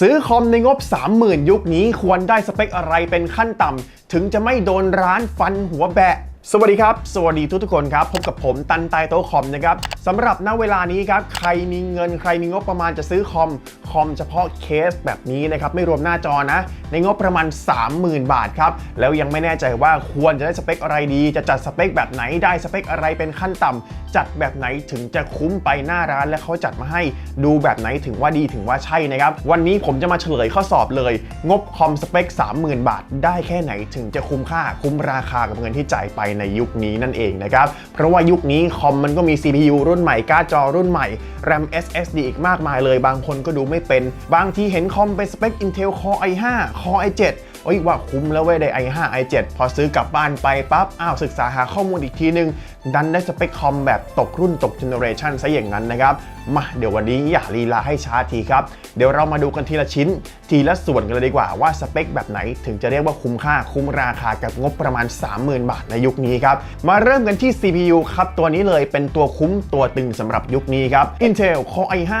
ซื้อคอมในงบ 30,000 ยุคนี้ควรได้สเปคอะไรเป็นขั้นต่ำถึงจะไม่โดนร้านฟันหัวแบะ สวัสดีครับ สวัสดีทุกทุกคนครับ พบกับผมตันไตโตคอมนะครับสำหรับณเวลานี้ครับ ใครมีเงินใครมีงบประมาณจะซื้อคอม คอมเฉพาะเคสแบบนี้นะครับ ไม่รวมหน้าจอนะ ในงบประมาณ 30,000 บาทครับ แล้วยังไม่แน่ใจว่าควรจะได้สเปคอะไรดี จะจัดสเปคแบบไหนได้สเปคอะไรเป็นขั้นต่ำจัดแบบไหนถึงจะคุ้มไปหน้าร้าน และเขาจัดมาให้ดูแบบไหนถึงว่าดีถึงว่าใช่นะครับวันนี้ผมจะมาเฉลยข้อสอบเลย งบคอมสเปค30,000 บาท ได้แค่ไหนถึงจะคุ้มค่าคุ้มราคากับเงินที่จ่ายไปในยุคนี้นั่นเองนะครับ เพราะว่ายุคนี้คอมมันก็มี CPU รุ่นใหม่การ์ดจอรุ่นใหม่ RAM SSD อีกมากมายเลย บางคนก็ดูไม่เป็น บางทีเห็นคอมเป็นสเปค Intel Core i5 Core i7 เอ้ยว่าคุ้มแล้วเว้ยได้ i5 i7 พอซื้อกลับบ้านไปปั๊บอ้าวศึกษาหาข้อมูลอีกทีนึง ดันได้สเปคคอมแบบตกรุ่นตกเจเนอเรชันซะอย่างนั้นนะครับ มาเดี๋ยววันนี้อย่าลีลาให้ช้าทีครับ เดี๋ยวเรามาดูกันทีละชิ้น ทีละส่วนกันเลยดีกว่าว่าสเปคแบบไหนถึงจะเรียกว่าคุ้มค่าคุ้มราคากับงบประมาณ 30,000 บาทในยุคนี้ครับ มาเริ่มกันที่ CPU ครับตัวนี้เลยเป็นตัวคุ้มตัวตึงสำหรับยุคนี้ครับ Intel Core i5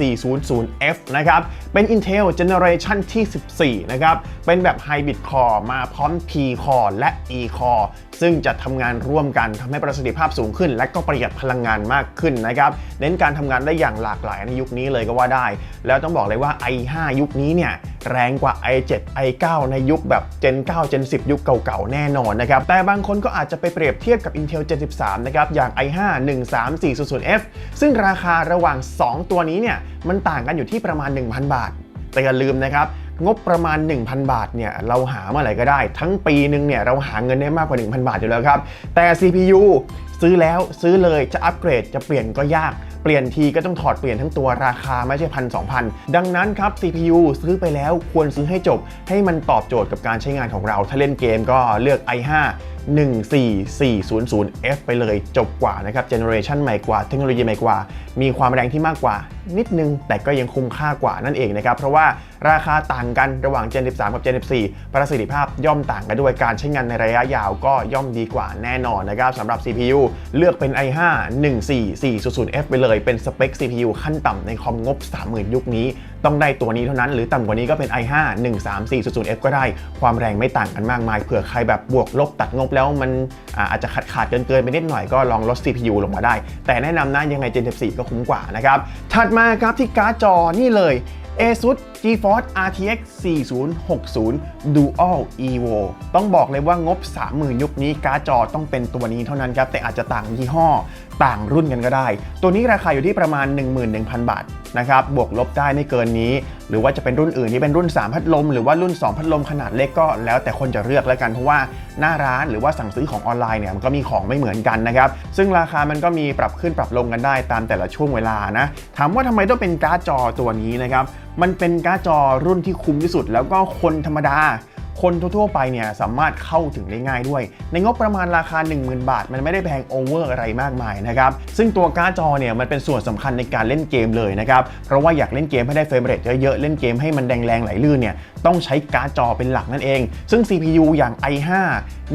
14400F นะครับเป็น Intel Generation ที่ 14 นะครับเป็นแบบ Hybrid Core มาพร้อม P Core และ E Core ซึ่งจะทำงานร่วมกันทำให้ประสิทธิภาพสูงขึ้น และก็ประหยัดพลังงานมากขึ้นนะครับเน้นการทำงานได้อย่างหลากหลายในยุคนี้เลยก็ว่าได้ แล้วต้องบอกเลยว่า i5 ยุคนี้เนี่ยแรงกว่า i7 i9 ในยุคแบบ Gen 9 Gen 10 ยุคเก่าๆ แน่นอนนะครับ แต่บางคนก็อาจจะไปเปรียบเทียบกับ Intel Gen 13 นะครับ อย่าง i5 13400F ซึ่งราคาระหว่าง 2 ตัวนี้เนี่ย มันต่างกันอยู่ที่ประมาณ 1,000 บาท แต่อย่าลืมนะครับ งบประมาณ 1,000 บาทเนี่ยเราหาเมื่อไหร่ก็ได้ ทั้งปีหนึ่งเนี่ยเราหาเงินได้มากกว่า 1,000 บาทอยู่แล้วครับ แต่ CPU ซื้อแล้วซื้อเลยจะอัปเกรดจะเปลี่ยนก็ยากเปลี่ยนทีก็ต้องถอดเปลี่ยนทั้งตัวราคาไม่ใช่พันสองพันดังนั้นครับ CPU ซื้อไปแล้วควรซื้อให้จบ ให้มันตอบโจทย์กับการใช้งานของเรา ถ้าเล่นเกมก็เลือก i5 14400F ไปเลยจบกว่านะครับเจเนอเรชันใหม่กว่าเทคโนโลยีใหม่กว่า มีความแรงที่มากกว่านิดนึง แต่ก็ยังคุ้มค่ากว่านั่นเองนะครับ เพราะว่าราคาต่างกันระหว่าง Gen 13 กับ Gen 14 ประสิทธิภาพย่อมต่างกันด้วยการใช้งานในระยะยาวก็ย่อมดีกว่าแน่นอนนะครับสำหรับ CPU เลือกเป็น i5 14400F ไปเลยเป็นสเปค CPU ขั้นต่ำในคอมงบ 30,000 ยุคนี้ต้องได้ตัวนี้เท่านั้น หรือต่ำกว่านี้ก็เป็น i5 13400F ก็ได้ ความแรงไม่ต่างกันมากมายเผื่อใครแบบบวกลบตัดงบแล้วมันอาจจะขาดขาดเกินเกินไปนิดหน่อยก็ลองลด CPU ลงมาได้ แต่แนะนำนะยังไง Gen 14ก็คุ้มกว่านะครับถัดมาครับที่การ์ดจอนี่เลย ASUS GeForce RTX 4060 Dual Evo ต้องบอกเลยว่างบ 30,000 ยุคนี้การ์ดจอต้องเป็นตัวนี้เท่านั้นครับ แต่อาจจะต่างยี่ห้อต่างรุ่นกันก็ได้ ตัวนี้ราคาอยู่ที่ประมาณ 11,000 บาทนะครับ บวกลบได้ไม่เกินนี้ หรือว่าจะเป็นรุ่นอื่นที่เป็นรุ่น 3 พัดลม หรือว่ารุ่น 2 พัดลมขนาดเล็กก็แล้วแต่คนจะเลือกแล้วกัน เพราะว่าหน้าร้านหรือว่าสั่งซื้อของออนไลน์เนี่ยมันก็มีของไม่เหมือนกันนะครับ ซึ่งราคามันก็มีปรับขึ้นปรับลงกันได้ตามแต่ละช่วงเวลานะ ถามว่าทำไมต้องเป็นการ์ดจอตัวนี้นะครับ มันเป็นการ์ดจอรุ่นที่คุ้มที่สุด แล้วก็คนธรรมดา คนทั่วๆไปเนี่ยสามารถเข้าถึงได้ง่ายด้วย ในงบประมาณราคา 10,000 บาท มันไม่ได้แพงโอเวอร์อะไรมากมายนะครับ ซึ่งตัวการ์ดจอเนี่ยมันเป็นส่วนสำคัญในการเล่นเกมเลยนะครับ เพราะว่าอยากเล่นเกมให้ได้เฟรมเรทเยอะๆ เล่นเกมให้มันแรงๆไหลลื่นเนี่ยต้องใช้การ์ดจอเป็นหลักนั่นเอง ซึ่ง CPU อย่าง i5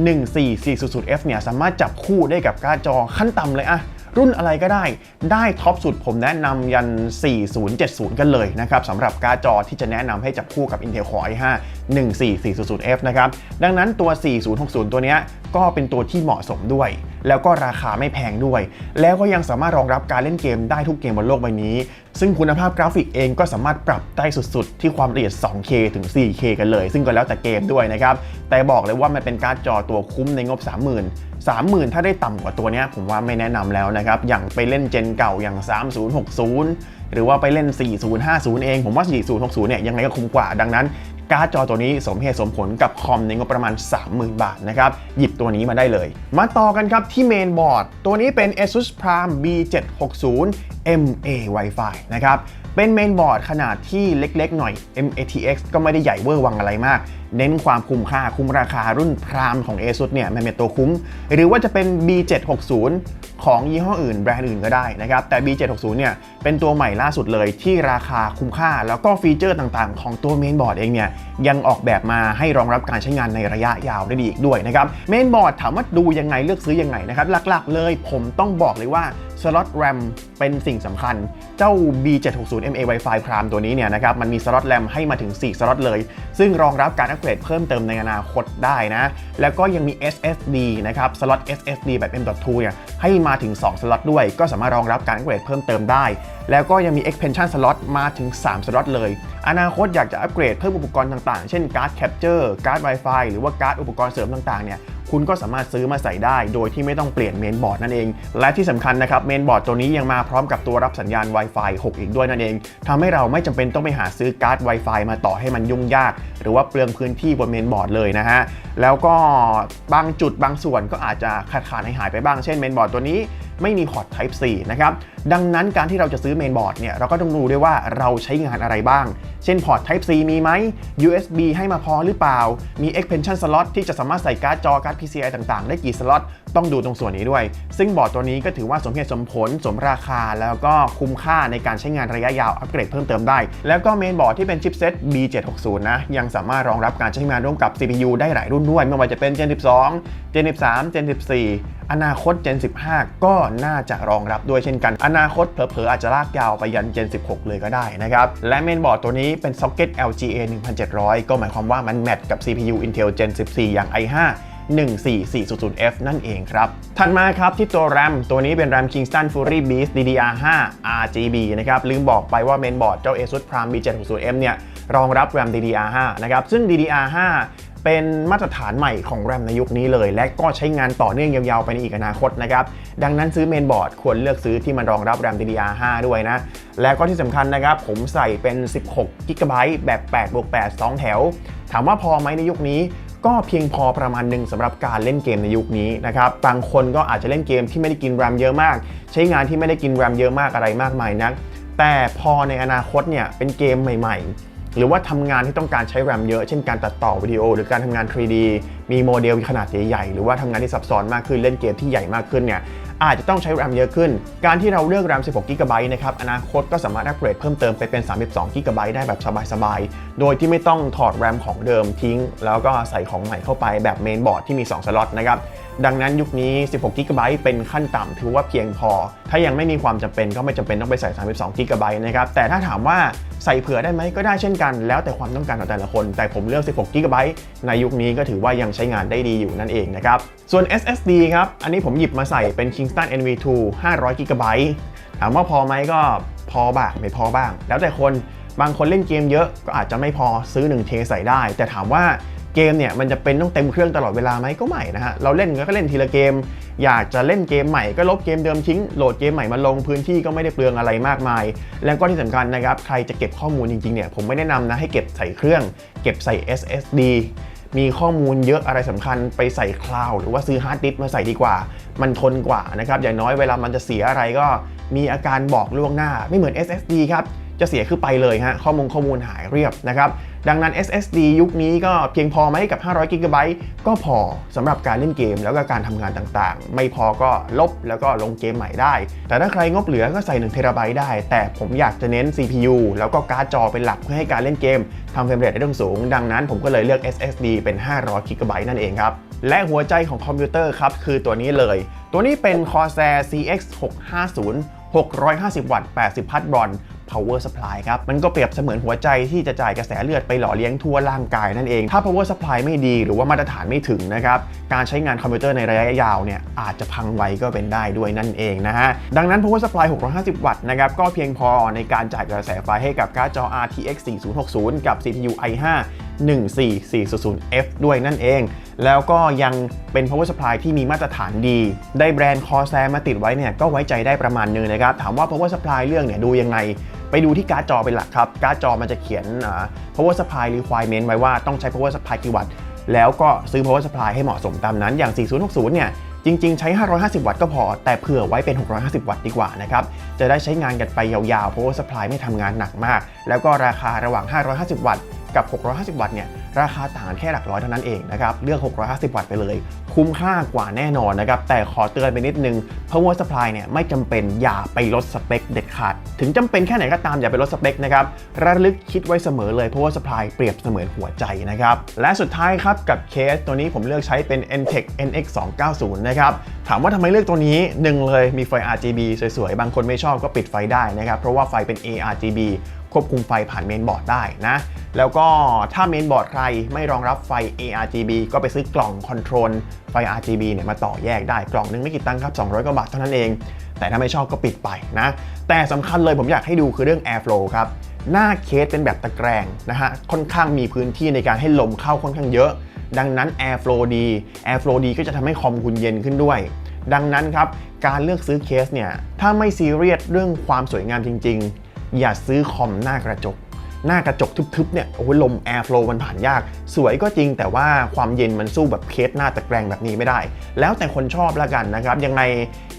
14400F เนี่ยสามารถจับคู่ได้กับการ์ดจอขั้นต่ำเลยอะ รุ่นอะไรก็ได้ ได้ท็อปสุดผมแนะนำยัน 4070 กันเลยนะครับสำหรับการ์ดจอที่จะแนะนำให้จับคู่กับ Intel Core i5 14400F นะครับ ดังนั้นตัว 4060 ตัวนี้ก็เป็นตัวที่เหมาะสมด้วย แล้วก็ราคาไม่แพงด้วย แล้วก็ยังสามารถรองรับการเล่นเกมได้ทุกเกมบนโลกใบนี้ ซึ่งคุณภาพกราฟิกเองก็สามารถปรับได้สุดๆ ที่ความละเอียด 2K ถึง 4K กันเลย ซึ่งก็แล้วแต่เกมด้วยนะครับ แต่บอกเลยว่ามันเป็นการ์ดจอตัวคุ้มในงบ 30,000 30,000 ถ้าได้ต่ำกว่าตัวนี้ผมว่าไม่แนะนำแล้วนะครับ อย่างไปเล่นเจนเก่าอย่าง 3060 หรือว่าไปเล่น 4050 เอง ผมว่า 4060 เนี่ยยังไงก็คุ้มกว่าดังนั้นการ์ดจอตัวนี้สมเหตุสมผลกับคอมในงบประมาณ 30,000 บาทนะครับ หยิบตัวนี้มาได้เลย มาต่อกันครับที่เมนบอร์ด ตัวนี้เป็น ASUS Prime B760 MA Wi-Fi นะครับ เป็นเมนบอร์ดขนาดที่เล็กๆหน่อย MATX ก็ไม่ได้ใหญ่เวอร์วังอะไรมาก เน้นความคุ้มค่าคุ้มราคารุ่นพรามของ ASUS เนี่ยมันเป็นตัวคุ้ม หรือว่าจะเป็น B760 ของยี่ห้ออื่นแบรนด์อื่นก็ได้นะครับ แต่ B760 เนี่ยเป็นตัวใหม่ล่าสุดเลยที่ราคาคุ้มค่า แล้วก็ฟีเจอร์ต่างๆ ของตัวเมนบอร์ดเองเนี่ยยังออกแบบมาให้รองรับการใช้งานในระยะยาวได้ดีอีกด้วยนะครับเมนบอร์ดถามว่าดูยังไงเลือกซื้อยังไงนะครับหลักๆ เลยผมต้องบอกเลยว่า สล็อต RAM เป็นสิ่งสำคัญ เจ้า B760MA Wi-Fi Prime ตัวนี้เนี่ยนะครับมันมีสล็อต RAM ให้มาถึง 4 สล็อตเลย ซึ่งรองรับการอัปเกรดเพิ่มเติมในอนาคตได้นะ แล้วก็ยังมี SSD นะครับสล็อต SSD แบบ M.2 เนี่ยให้มาถึง 2 สล็อตด้วย ก็สามารถรองรับการอัปเกรดเพิ่มเติมได้ แล้วก็ยังมี expansion slot มาถึง 3 สล็อตเลย อนาคตอยากจะอัปเกรดเพิ่มอุปกรณ์ต่างๆ เช่นการ์ด Capture การ์ด Wi-Fi หรือว่าการ์ดอุปกรณ์เสริมต่างๆเนี่ยคุณก็สามารถซื้อมาใส่ได้ โดยที่ไม่ต้องเปลี่ยนเมนบอร์ดนั่นเอง และที่สำคัญนะครับเมนบอร์ดตัวนี้ยังมาพร้อมกับตัวรับสัญญาณ Wi-Fi 6 อีกด้วยนั่นเองทำให้เราไม่จำเป็นต้องไปหาซื้อการ์ด Wi-Fi มาต่อให้มันยุ่งยาก หรือว่าเปลืองพื้นที่บนเมนบอร์ดเลยนะฮะแล้วก็บางจุดบางส่วนก็อาจจะขาดขาดหายหายไปบ้างเช่นเมนบอร์ดตัวนี้ ไม่มีพอร์ต Type C นะครับดังนั้นการที่เราจะซื้อเมนบอร์ดเนี่ยเราก็ต้องดูด้วยว่าเราใช้งานอะไรบ้าง เช่นพอร์ต Type C มีไหม USB ให้มาพอหรือเปล่า มี expansion slot ที่จะสามารถใส่การ์ดจอการ์ด PCI ต่างๆ ได้กี่สล็อต ต้องดูตรงส่วนนี้ด้วย ซึ่งบอร์ดตัวนี้ก็ถือว่าสมเหตุสมผลสมราคา แล้วก็คุ้มค่าในการใช้งานระยะยาวอัปเกรดเพิ่มเติมได้ แล้วก็เมนบอร์ดที่เป็นชิปเซ็ต B760 นะยังสามารถรองรับการใช้งานร่วมกับ CPU ได้หลายรุ่นด้วยไม่ว่าจะเป็น Gen 12 Gen 13 Gen 14 อนาคต Gen 15 ก็น่าจะรองรับด้วยเช่นกัน อนาคตเผลอๆอาจจะลากยาวไปยัน Gen 16 เลยก็ได้นะครับและเมนบอร์ดตัวนี้เป็นซ็อกเก็ต LGA 1700 ก็หมายความว่ามันแมทกับ CPU Intel Gen 14 อย่าง i5 14400F นั่นเองครับ ถัดมาครับที่ตัว RAM ตัวนี้เป็น RAM Kingston Fury Beast DDR5 RGB นะครับ ลืมบอกไปว่าเมนบอร์ดเจ้า ASUS Prime B760M เนี่ย รองรับ RAM DDR5 นะครับ ซึ่ง DDR5 เป็นมาตรฐานใหม่ของ RAM ในยุคนี้เลย และก็ใช้งานต่อเนื่องยาวๆ ไปในอีกอนาคตนะครับ ดังนั้นซื้อเมนบอร์ดควรเลือกซื้อที่มันรองรับ RAM DDR5 ด้วยนะ แล้วก็ที่สำคัญนะครับ ผมใส่เป็น 16 GB แบบ8บวก8 2 แถว ถามว่าพอไหมในยุคนี้ ก็เพียงพอประมาณหนึ่งสำหรับการเล่นเกมในยุคนี้นะครับบางคนก็อาจจะเล่นเกมที่ไม่ได้กินแรมเยอะมาก ใช้งานที่ไม่ได้กินแรมเยอะมากอะไรมากมายนัก แต่พอในอนาคตเนี่ยเป็นเกมใหม่ๆ หรือว่าทำงานที่ต้องการใช้แรมเยอะเช่นการตัดต่อวิดีโอ หรือการทำงาน 3D มีโมเดลขนาดใหญ่ๆหรือว่าทำงานที่ซับซ้อนมากขึ้นเล่นเกมที่ใหญ่มากขึ้นเนี่ย อาจจะต้องใช้ RAM เยอะขึ้น การที่เราเลือก RAM 16 GB นะครับอนาคตก็สามารถอัปเกรดเพิ่มเติมไปเป็น 32 GB ได้แบบสบายๆ โดยที่ไม่ต้องถอด RAM ของเดิมทิ้ง แล้วก็ใส่ของใหม่เข้าไปแบบเมนบอร์ดที่มี 2 สล็อตนะครับดังนั้นยุคนี้ 16 GB เป็นขั้นต่ำถือว่าเพียงพอ ถ้ายังไม่มีความจำเป็นก็ไม่จำเป็นต้องไปใส่ 32 GB นะครับ แต่ถ้าถามว่าใส่เผื่อได้ไหมก็ได้เช่นกัน แล้วแต่ความต้องการของแต่ละคน แต่ผมเลือก 16 GB ในยุคนี้ก็ถือว่ายังใช้งานได้ดีอยู่นั่นเองนะครับ ส่วน SSD ครับ อันนี้ผมหยิบมาใส่เป็น Kingston NV2 500 GB ถามว่าพอไหมก็พอบ้างไม่พอบ้าง แล้วแต่คนบางคนเล่นเกมเยอะก็อาจจะไม่พอซื้อ1เทใส่ได้ แต่ถามว่า เกมเนี่ยมันจะเป็นต้องเต็มเครื่องตลอดเวลาไหมก็ไม่นะฮะเราเล่นก็เล่นทีละเกม อยากจะเล่นเกมใหม่ก็ลบเกมเดิมทิ้งโหลดเกมใหม่มาลงพื้นที่ก็ไม่ได้เปลืองอะไรมากมาย แล้วก็ที่สำคัญนะครับใครจะเก็บข้อมูลจริงๆเนี่ยผมไม่แนะนำนะให้เก็บใส่เครื่อง เก็บใส่ SSD มีข้อมูลเยอะอะไรสำคัญไปใส่คลาวด์หรือว่าซื้อฮาร์ดดิสก์มาใส่ดีกว่า มันทนกว่านะครับอย่างน้อยเวลามันจะเสียอะไรก็มีอาการบอกล่วงหน้าไม่เหมือน SSD ครับ จะเสียคือไปเลยฮะข้อมูลข้อมูลหายเรียบนะครับ ดังนั้น SSD ยุคนี้ก็เพียงพอไหมกับ 500 g b ก็พอสำหรับการเล่นเกมแล้วก็การทำงานต่างๆ ไม่พอก็ลบแล้วก็ลงเกมใหม่ได้ แต่ถ้าใครงบเหลือก็ใส่1 t b ได้ แต่ผมอยากจะเน้น CPU แล้วก็การ์ดจอเป็นหลักเพื่อให้การเล่นเกมทำเฟรมเรทได้ต้องสูง ดังนั้นผมก็เลยเลือก SSD เป็น 500 g b นั่นเองครับและหัวใจของคอมพิวเตอร์ครับ คือตัวนี้เลย ตัวนี้เป็น Corsair CX 650 650 วัตต์ 80 พัทบอน power supply ครับ มันก็เปรียบเสมือนหัวใจที่จะจ่ายกระแสเลือดไปหล่อเลี้ยงทั่วร่างกายนั่นเอง ถ้า power supply ไม่ดีหรือว่ามาตรฐานไม่ถึงนะครับ การใช้งานคอมพิวเตอร์ในระยะยาวเนี่ยอาจจะพังไวก็เป็นได้ด้วยนั่นเองนะฮะ ดังนั้น power supply 650 วัตต์นะครับก็เพียงพอในการจ่ายกระแสไฟให้กับการ์ดจอ RTX 4060 กับ CPU i5 14400F ด้วยนั่นเอง แล้วก็ยังเป็น power supply ที่มีมาตรฐานดี ได้แบรนด์ Corsair มาติดไว้เนี่ยก็ไว้ใจได้ประมาณนึงนะครับ ถามว่า power supply เรื่องเนี่ยดูยังไง ไปดูที่การ์ดจอเป็นหลักครับ การ์ดจอมันจะเขียน power supply requirement ไว้ว่าต้องใช้ power supply กี่วัตต์แล้วก็ซื้อ power supply ให้เหมาะสมตามนั้นอย่าง 4060 เนี่ยจริง ๆ ใช้ 550 วัตต์ก็พอ แต่เผื่อไว้เป็น 650 วัตต์ดีกว่านะครับ จะได้ใช้งานกันไปยาวๆ power supply ไม่ทำงานหนักมาก แล้วก็ราคาระหว่าง 550 วัตต์ กับ 650 วัตต์เนี่ยราคาต่างแค่หลักร้อยเท่านั้นเองนะครับเลือก 650 วัตต์ไปเลย คุ้มค่ากว่าแน่นอนนะครับแต่ขอเตือนไปนิดนึง power supply เนี่ยไม่จำเป็นอย่าไปลดสเปคเด็ดขาด ถึงจำเป็นแค่ไหนก็ตามอย่าไปลดสเปคนะครับระลึกคิดไว้เสมอเลย power supply เปรียบเสมือนหัวใจนะครับและสุดท้ายครับกับเคสตัวนี้ผมเลือกใช้เป็น Entech NX 290นะครับถามว่าทำไมเลือกตัวนี้หนึ่งเลยมีไฟ RGB สวยๆ บางคนไม่ชอบก็ปิดไฟได้นะครับเพราะว่าไฟเป็น ARGB ควบคุมไฟผ่านเมนบอร์ดได้นะ แล้วก็ถ้าเมนบอร์ดใครไม่รองรับไฟ ARGB ก็ไปซื้อกล่องคอนโทรลไฟ RGB เนี่ยมาต่อแยกได้กล่องนึงไม่กี่ตังค์ครับ 200กว่าบาทเท่านั้นเอง แต่ถ้าไม่ชอบก็ปิดไปนะ แต่สำคัญเลยผมอยากให้ดูคือเรื่อง Airflow ครับ หน้าเคสเป็นแบบตะแกรงนะฮะค่อนข้างมีพื้นที่ในการให้ลมเข้าค่อนข้างเยอะ ดังนั้น Airflow ดี Airflow ดีก็จะทำให้คอมคุณเย็นขึ้นด้วยดังนั้นครับ การเลือกซื้อเคสเนี่ย ถ้าไม่ซีเรียสเรื่องความสวยงามจริง ๆ อย่าซื้อคอมหน้ากระจก หน้ากระจกทึบๆเนี่ยโอ้ลมแอร์ฟลูมันผ่านยาก สวยก็จริงแต่ว่าความเย็นมันสู้แบบเคสหน้าตะแกรงแบบนี้ไม่ได้ แล้วแต่คนชอบละกันนะครับยังไง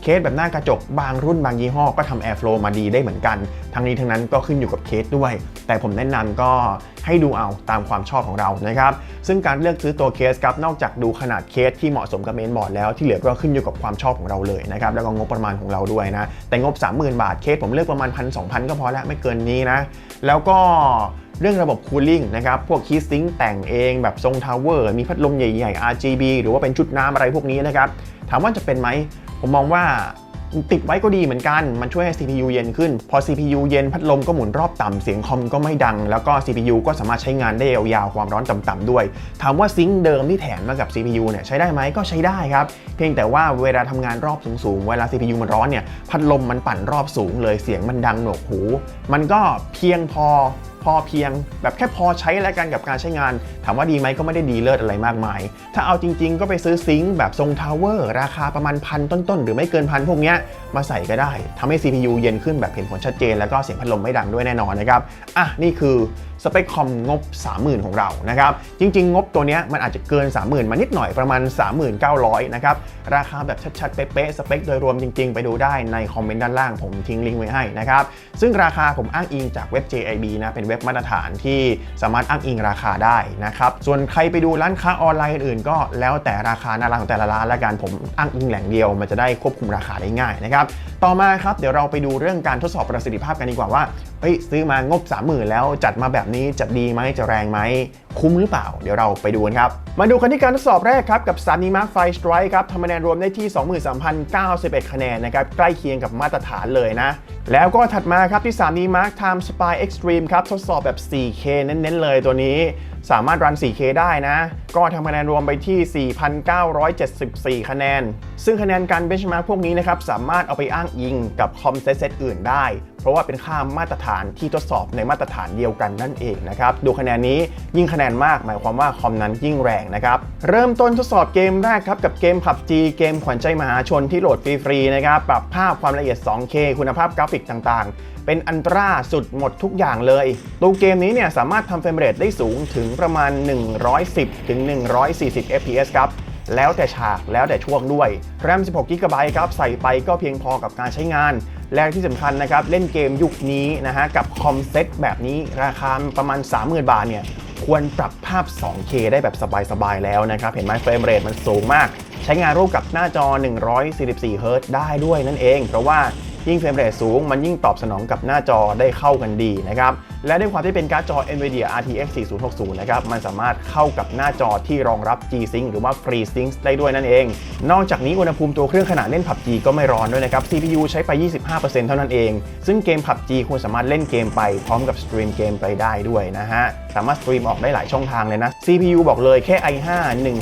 เคสแบบหน้ากระจกบางรุ่นบางยี่ห้อก็ทำแอร์ฟลูมาดีได้เหมือนกัน ทั้งนี้ทั้งนั้นก็ขึ้นอยู่กับเคสด้วย แต่ผมแนะนำก็ให้ดูเอาตามความชอบของเรานะครับซึ่งการเลือกซื้อตัวเคสครับนอกจากดูขนาดเคสที่เหมาะสมกับเมนบอร์ดแล้วที่เหลือก็ขึ้นอยู่กับความชอบของเราเลยนะครับแล้วก็งบประมาณของเราด้วยนะแต่งบ 30,000 บาทเคสผมเลือกประมาณ1,000 2,000ก็พอแล้วไม่เกินนี้นะแล้วก็เรื่องระบบคูลิ่งนะครับ พวกคีสซิงแต่งเองแบบทรงทาวเวอร์ มีพัดลมใหญ่ ๆ RGB หรือว่าเป็นชุดน้ำอะไรพวกนี้นะครับ ถามว่าจะเป็นไหม ผมมองว่า ติดไว้ก็ดีเหมือนกัน มันช่วยให้ CPU เย็นขึ้น พอ CPU เย็นพัดลมก็หมุนรอบต่ำเสียงคอมก็ไม่ดัง แล้วก็ CPU ก็สามารถใช้งานได้ยาวๆความร้อนต่ำๆด้วย ถามว่าซิงค์เดิมที่แถมมากับ CPU เนี่ยใช้ได้ไหมก็ใช้ได้ครับ เพียงแต่ว่าเวลาทำงานรอบสูงๆ เวลา CPU มันร้อนเนี่ยพัดลมมันปั่นรอบสูงเลยเสียงมันดังหนวกหู มันก็เพียงพอ พอเพียง แบบแค่พอใช้แล้วกันกับการใช้งาน ถามว่าดีไหมก็ไม่ได้ดีเลิศอะไรมากมาย ถ้าเอาจริง ๆ ก็ไปซื้อซิงค์แบบทรงทาวเวอร์ราคาประมาณพันต้นๆ หรือไม่เกินพันพวกนี้มาใส่ก็ได้ทำให้ CPU เย็นขึ้นแบบเห็นผลชัดเจน แล้วก็เสียงพัดลมไม่ดังด้วยแน่นอนนะครับอะนี่คือ สเปคคอมงบ 30,000 ของเรานะครับ จริง ๆ งบตัวนี้มันอาจจะเกิน 30,000 มานิดหน่อยประมาณ 3,900 นะครับ ราคาแบบชัดๆ เป๊ะๆ สเปคโดยรวมจริง ๆ ไปดูได้ในคอมเมนต์ด้านล่างผมทิ้งลิงก์ไว้ให้นะครับ ซึ่งราคาผมอ้างอิงจากเว็บ JIB นะเป็นเว็บมาตรฐานที่สามารถอ้างอิงราคาได้นะครับส่วนใครไปดูร้านค้าออนไลน์อื่นๆก็แล้วแต่ราคาหน้าร้านของแต่ละร้านละกันผมอ้างอิงแหล่งเดียวมันจะได้ควบคุมราคาได้ง่ายนะครับต่อมาครับเดี๋ยวเราไปดูเรื่องการทดสอบประสิทธิภาพกันดีกว่าว่าเฮ้ยซื้อมางบ 30,000 แล้วจัดมาแบบนี้จะดีไหมจะแรงไหม คุ้มหรือเปล่า เดี๋ยวเราไปดูกันครับ มาดูกันที่การทดสอบแรกครับ กับ s a n y Mark Five Strike ครับทำคะแนนรวมได้ที่ 23,091 คะแนนนะครับ ใกล้เคียงกับมาตรฐานเลยนะ แล้วก็ถัดมาครับที่3นี้ Mark Time Spy Extreme ครับทดสอบแบบ 4K เน้นๆเลยตัวนี้ สามารถรัน 4K ได้นะ ก็ทำคะแนนรวมไปที่ 4,974 คะแนน ซึ่งคะแนนการ benchmark พวกนี้นะครับสามารถเอาไปอ้างอิงกับคอมเซตเซตอื่นได้ เพราะว่าเป็นค่ามาตรฐานที่ทดสอบในมาตรฐานเดียวกันนั่นเองนะครับดูคะแนนนี้ยิ่งคะแนนมาก หมายความว่าคอมนั้นยิ่งแรงนะครับ เริ่มต้นทดสอบเกมแรกครับกับเกม PUBG เกมขวัญใจมหาชนที่โหลดฟรีๆนะครับ ปรับภาพความละเอียด 2K คุณภาพกราฟิกต่างๆ เป็นอันตราสุดหมดทุกอย่างเลยตัวเกมนี้เนี่ยสามารถทำเฟรมเรทได้สูงถึงประมาณ 110ถึง140 fps ครับแล้วแต่ฉากแล้วแต่ช่วงด้วย RAM 16 g b ครับใส่ไปก็เพียงพอกับการใช้งาน และที่สำคัญนะครับ เล่นเกมยุคนี้นะฮะ กับคอมเซ็ตแบบนี้ราคาประมาณ 30,000 บาทเนี่ย ควรปรับภาพ 2K ได้แบบสบายๆแล้วนะครับ เห็นไหมเฟรมเรทมันสูงมาก ใช้งานร่วมกับหน้าจอ 144เฮิรตได้ด้วยนั่นเอง เพราะว่า ยิ่งเฟรมเรทสูง มันยิ่งตอบสนองกับหน้าจอได้เข้ากันดีนะครับและด้วยความที่เป็นการ์ดจอ NVIDIA RTX 4060 นะครับมันสามารถเข้ากับหน้าจอที่รองรับ G-Sync หรือว่า FreeSync ได้ด้วยนั่นเอง นอกจากนี้อุณหภูมิตัวเครื่องขณะเล่น PUBG ก็ไม่ร้อนด้วยนะครับ CPU ใช้ไป 25%เท่านั้นเอง ซึ่งเกม PUBG คุณสามารถเล่นเกมไปพร้อมกับสตรีมเกมไปได้ด้วยนะฮะสามารถสตรีมออกได้หลายช่องทางเลยนะ CPU บอกเลยแค่ i5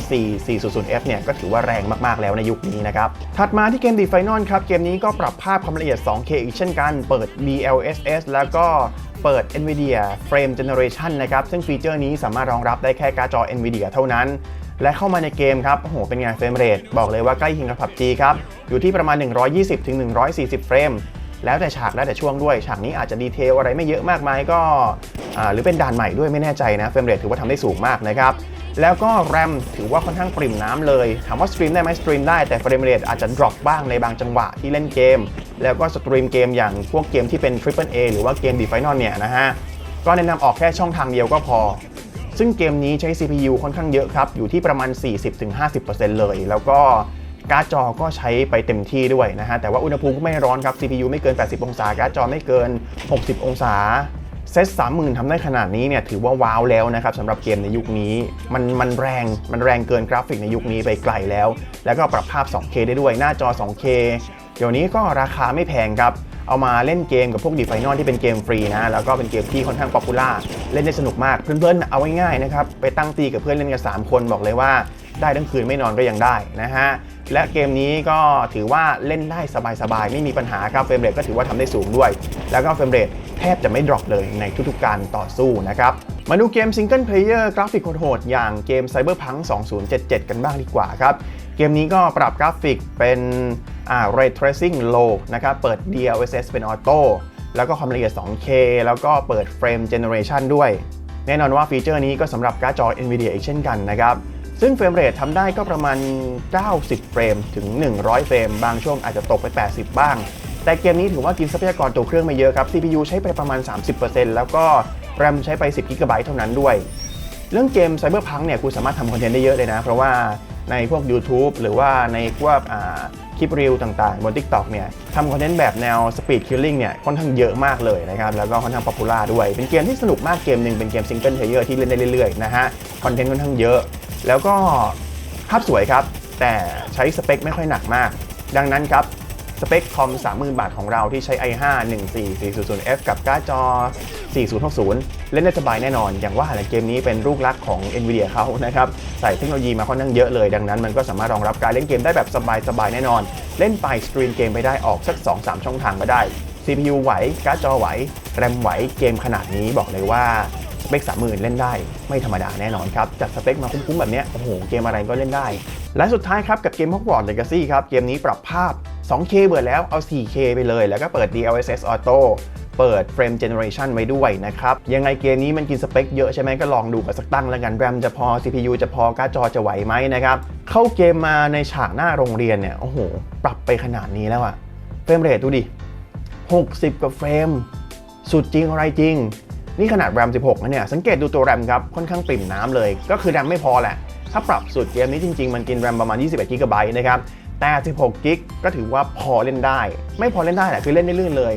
14400F เนี่ยก็ถือว่าแรงมากๆแล้วในยุคนี้นะครับถัดมาที่เกม The Final ครับเกมนี้ก็ปรับภาพความละเอียด 2K อีกเช่นกัน เปิด DLSS แล้วก็เปิด NVIDIA Frame Generation นะครับ ซึ่งฟีเจอร์นี้สามารถรองรับได้แค่การ์ดจอ NVIDIA เท่านั้น และเข้ามาในเกมครับ โอ้โห เป็นไงเฟรมเรทบอกเลยว่าใกล้เคียงกับ PUBG ครับ อยู่ที่ประมาณ 120-140 เฟรม แล้วแต่ฉากแล้วแต่ช่วงด้วย ฉากนี้อาจจะดีเทลอะไรไม่เยอะมากมายก็หรือเป็นด่านใหม่ด้วยไม่แน่ใจนะ เฟรมเรทถือว่าทำได้สูงมากนะครับแล้วก็ RAM ถือว่าค่อนข้างปริ่มน้ำเลย ถามว่าสตรีมได้ไหมสตรีมได้แต่เฟรมเรทอาจจะ drop บ้างในบางจังหวะที่เล่นเกม แล้วก็สตรีมเกมอย่างพวกเกมที่เป็น Triple A หรือว่าเกม The Final เนี่ยนะฮะ ก็แนะนำออกแค่ช่องทางเดียวก็พอ ซึ่งเกมนี้ใช้ CPU ค่อนข้างเยอะครับ อยู่ที่ประมาณ 40-50%เลย แล้วก็การ์ดจอก็ใช้ไปเต็มที่ด้วยนะฮะ แต่ว่าอุณหภูมิก็ไม่ร้อนครับ CPU ไม่เกิน 80 องศา การ์ดจอไม่เกิน 60 องศาเซต30,000ทำได้ขนาดนี้เนี่ยถือว่าว้าวแล้วนะครับสำหรับเกมในยุคนี้มันมันแรงมันแรงเกินกราฟิกในยุคนี้ไปไกลแล้ว แล้วก็ปรับภาพ 2K ได้ด้วยหน้าจอ 2K เดี๋ยวนี้ก็ราคาไม่แพงครับ เอามาเล่นเกมกับพวกดีไฟนอลที่เป็นเกมฟรีนะแล้วก็เป็นเกมที่ค่อนข้างป๊อปปูล่าเล่นได้สนุกมากเพื่อนๆเอาง่ายๆนะครับไปตั้งตีกับเพื่อนเล่นกัน3คนบอกเลยว่าได้ทั้งคืนไม่นอนก็ยังได้นะฮะและเกมนี้ก็ถือว่าเล่นได้สบายๆ ไม่มีปัญหาครับเฟรมเรทก็ถือว่าทำได้สูงด้วย แล้วก็เฟรมเรทแทบจะไม่ดรอปเลยในทุกๆการต่อสู้นะครับมาดูเกมซิงเกิลเพลเยอร์กราฟิกโหดๆอย่างเกม Cyberpunk 2077 กันบ้างดีกว่าครับ กมนี้ก็ปรับกราฟิกเป็น Ray Tracing Low นะครับ เปิด DLSS เป็นออโต้แล้วก็ความละเอียด 2K แล้วก็เปิด Frame Generation ด้วย แน่นอนว่าฟีเจอร์นี้ก็สำหรับการ์ดจอ NVIDIA อีกเช่นกันนะครับ ซึ่งเฟรมเรททำได้ก็ประมาณ 90 เฟรมถึง 100 เฟรม บางช่วงอาจจะตกไป 80 บ้าง แต่เกมนี้ถือว่ากินทรัพยากรตัวเครื่องไม่เยอะครับ CPU ใช้ไปประมาณ 30%แล้วก็ RAM ใช้ไป 10 GB เท่านั้นด้วย เรื่องเกม Cyberpunk เนี่ยคุณสามารถทำคอนเทนต์ได้เยอะเลยนะ เพราะว่า ในพวก YouTube หรือว่าในพวกอ่าคลิปรีวต่างๆ บน TikTok เนี่ยทำคอนเทนต์แบบแนว Speed Killing เนี่ยค่อนข้างเยอะมากเลยนะครับแล้วก็ค่อนข้างป๊อปปูล่าด้วย เป็นเกมที่สนุกมากเกมหนึ่งเป็นเกมซิงเกิลเพลเยอร์ที่เล่นได้เรื่อยๆนะฮะคอนเทนต์ค่อนข้างเยอะ แล้วก็ภาพสวยครับ แต่ใช้สเปคไม่ค่อยหนักมาก ดังนั้นครับ สเปคคอม 30,000 บาทของเราที่ใช้ i5 14400F กับการ์ดจอ 4060 เล่นได้สบายแน่นอน อย่างว่าแหละเกมนี้เป็นลูกรักของ Nvidia เขานะครับ ใส่เทคโนโลยีมาค่อนข้างเยอะเลย ดังนั้นมันก็สามารถรองรับการเล่นเกมได้แบบสบายๆแน่นอน เล่นไปสตรีมเกมไปได้ออกสัก 2-3 ช่องทางมาได้ CPU ไหว การ์ดจอไหว แรมไหว เกมขนาดนี้บอกเลยว่าสเปค30,000เล่นได้ไม่ธรรมดาแน่นอนครับ จัดสเปคมาคุ้มๆแบบเนี้ยโอ้โห เกมอะไรก็เล่นได้ และสุดท้ายครับ กับเกม Hogwarts Legacy ครับ เกมนี้ปรับภาพ 2K เบื่อแล้วเอา 4K ไปเลย แล้วก็เปิด DLSS Auto เปิด Frame Generation ไว้ด้วยนะครับ ยังไงเกมนี้มันกินสเปคเยอะใช่ไหมก็ลองดูกันสักตั้งแล้วกัน RAM จะพอ CPU จะพอการ์ดจอจะไหวไหมนะครับ เข้าเกมมาในฉากหน้าโรงเรียนเนี่ย โอ้โห ปรับไปขนาดนี้แล้วอะเฟรมเรทดูดิ 60 กว่าเฟรม สุดจริงอะไรจริง นี่ขนาด RAM 16นะเนี่ย สังเกตดูตัว RAM ครับ ค่อนข้างปริ่มน้ำเลย ก็คือ RAM ไม่พอแหละ ถ้าปรับสุดเกมนี้จริง ๆ มันกิน RAM ประมาณ 21 GB นะครับ แต่ 16 GB ก็ถือว่าพอเล่นได้ ไม่พอเล่นได้แหละคือเล่นได้ลื่นเลย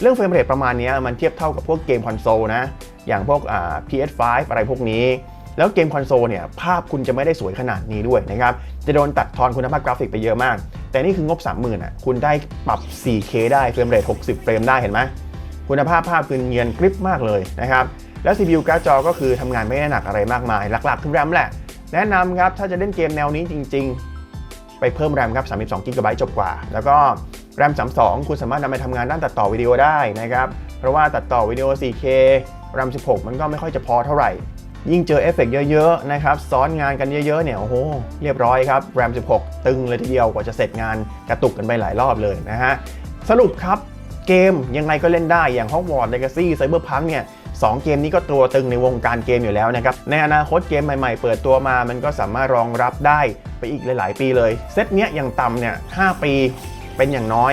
เรื่องเฟรมเรทประมาณนี้มันเทียบเท่ากับพวกเกมคอนโซลนะ อย่างพวกอ่า PS5 อะไรพวกนี้ แล้วเกมคอนโซลเนี่ย ภาพคุณจะไม่ได้สวยขนาดนี้ด้วยนะครับ จะโดนตัดทอนคุณภาพกราฟิกไปเยอะมาก แต่นี่คืองบ 30,000อะ คุณได้ปรับ 4K ได้เฟรมเรท 60 เฟรมได้เห็นไหมคุณภาพภาพคือเนียนกริปมากเลยนะครับ แล้ว CPU การ์ดจอก็คือทำงานไม่ได้หนักอะไรมากมาย หลักๆคือ RAM แหละ แนะนำครับถ้าจะเล่นเกมแนวนี้จริง ๆ ไปเพิ่ม RAM ครับ32 GB จบกว่า แล้วก็ RAM 32 คุณสามารถนำไปทำงานด้านตัดต่อวิดีโอได้นะครับ เพราะว่าตัดต่อวิดีโอ 4K RAM 16 มันก็ไม่ค่อยจะพอเท่าไหร่ ยิ่งเจอเอฟเฟกต์เยอะๆนะครับ ซ้อนงานกันเยอะๆเนี่ย โอ้โห เรียบร้อยครับ RAM 16 ตึงเลยทีเดียวกว่าจะเสร็จงานกระตุกกันไปหลายรอบเลยนะฮะ สรุปครับเกมยังไงก็เล่นได้อย่าง Hogwarts Legacy Cyberpunk เนี่ย สองเกมนี้ก็ตัวตึงในวงการเกมอยู่แล้วนะครับ ในอนาคตเกมใหม่ๆ เปิดตัวมา มันก็สามารถรองรับได้ไปอีกหลาย ๆ ปีเลย เซตเนี้ยอย่างต่ำเนี่ย5ปีเป็นอย่างน้อย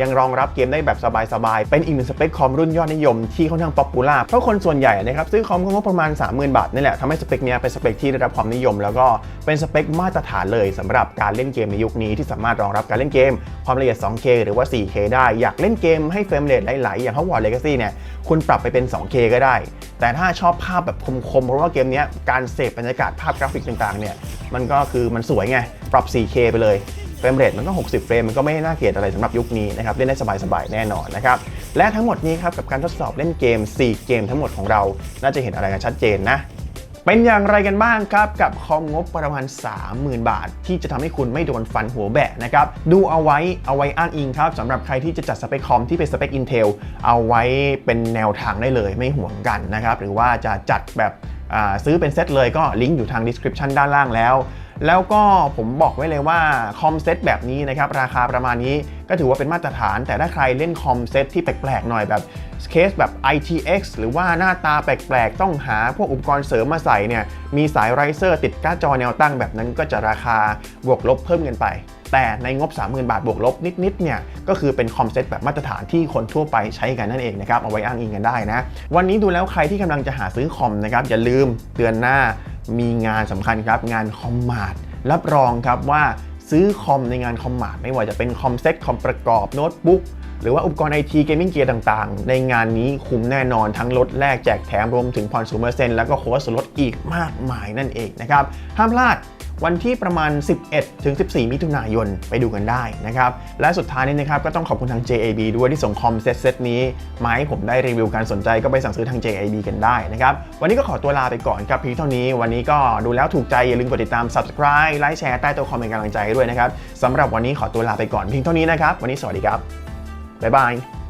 ยังรองรับเกมได้แบบสบายๆ เป็นอีกหนึ่งสเปคคอมรุ่นยอดนิยมที่ค่อนข้างป๊อปปูล่าเพราะคนส่วนใหญ่นะครับซื้อคอมก็งบประมาณ 30,000 บาทนี่แหละทำให้สเปคเนี้ยเป็นสเปคที่ได้รับความนิยม แล้วก็เป็นสเปคมาตรฐานเลยสำหรับการเล่นเกมในยุคนี้ที่สามารถรองรับการเล่นเกม ความละเอียด 2K หรือว่า 4K ได้อยากเล่นเกมให้เฟรมเรทไหลๆอย่าง Hogwarts Legacy เนี่ยคุณปรับไปเป็น 2K ก็ได้ แต่ถ้าชอบภาพแบบคมๆเพราะว่าเกมเนี้ยการเสพบรรยากาศภาพกราฟิกต่างๆเนี่ยมันก็คือมันสวยไงปรับ 4K ไปเลย เฟรมเรทมันก็ 60 เฟรมมันก็ไม่น่าเกลียดอะไรสำหรับยุคนี้นะครับเล่นได้สบายๆ แน่นอนนะครับและทั้งหมดนี้ครับกับการทดสอบเล่นเกม 4 เกมทั้งหมดของเรา น่าจะเห็นอะไรกันชัดเจนนะเป็นอย่างไรกันบ้างครับ กับคอมงบประมาณ 30,000 บาท ที่จะทำให้คุณไม่โดนฟันหัวแบะนะครับ ดูเอาไว้เอาไว้อ้างอิงครับสำหรับใครที่จะจัดสเปคคอมที่เป็นสเปค Intel เอาไว้เป็นแนวทางได้เลยไม่ห่วงกันนะครับ หรือว่าจะจัดแบบซื้อเป็นเซตเลยก็ลิงก์อยู่ทาง description ด้านล่างแล้ว แล้วก็ผมบอกไว้เลยว่าคอมเซตแบบนี้นะครับราคาประมาณนี้ก็ถือว่าเป็นมาตรฐาน แต่ถ้าใครเล่นคอมเซตที่แปลกๆหน่อยแบบเคสแบบ ITX หรือว่าหน้าตาแปลกๆ ต้องหาพวกอุปกรณ์เสริมมาใส่เนี่ยมีสายไรเซอร์ติดการ์ดจอแนวตั้งแบบนั้นก็จะราคาบวกลบเพิ่มกันไป แต่ในงบ 30,000 บาทบวกลบนิดๆเนี่ยก็คือเป็นคอมเซ็ตแบบมาตรฐานที่คนทั่วไปใช้กันนั่นเองนะครับเอาไว้อ้างอิงกันได้นะ วันนี้ดูแล้วใครที่กำลังจะหาซื้อคอมนะครับอย่าลืมเดือนหน้า มีงานสำคัญครับงานคอมมาร์รับรองครับว่าซื้อคอมในงานคอมมาร์ไม่ว่าจะเป็นคอมเซ็ตคอมประกอบโน้ตบุ๊กหรือว่าอุปกรณ์ไอทีเกมมิ่งเกียร์ต่างๆ ในงานนี้คุ้มแน่นอนทั้งลดแลกแจกแถมรวมถึงผ่อนศูนย์เปอร์เซ็นต์แล้วก็โค้ดส่วนลดอีกมากมายนั่นเองนะครับ ห้ามพลาด วันที่ประมาณ 11 ถึง 14 มิถุนายนไปดูกันได้นะครับ และสุดท้ายนี้นะครับก็ต้องขอบคุณทาง JAB ด้วยที่ส่งคอมเซ็ตเซตนี้มาให้ผมได้รีวิวการสนใจก็ไปสั่งซื้อทาง JAB กันได้นะครับ วันนี้ก็ขอตัวลาไปก่อนครับเพียงเท่านี้ วันนี้ก็ดูแล้วถูกใจอย่าลืมกดติดตาม subscribe ไลค์แชร์ใต้ตัวคอมเป็นกำลังใจให้ด้วยนะครับสำหรับวันนี้ขอตัวลาไปก่อนเพียงเท่านี้นะครับวันนี้สวัสดีครับบ๊ายบาย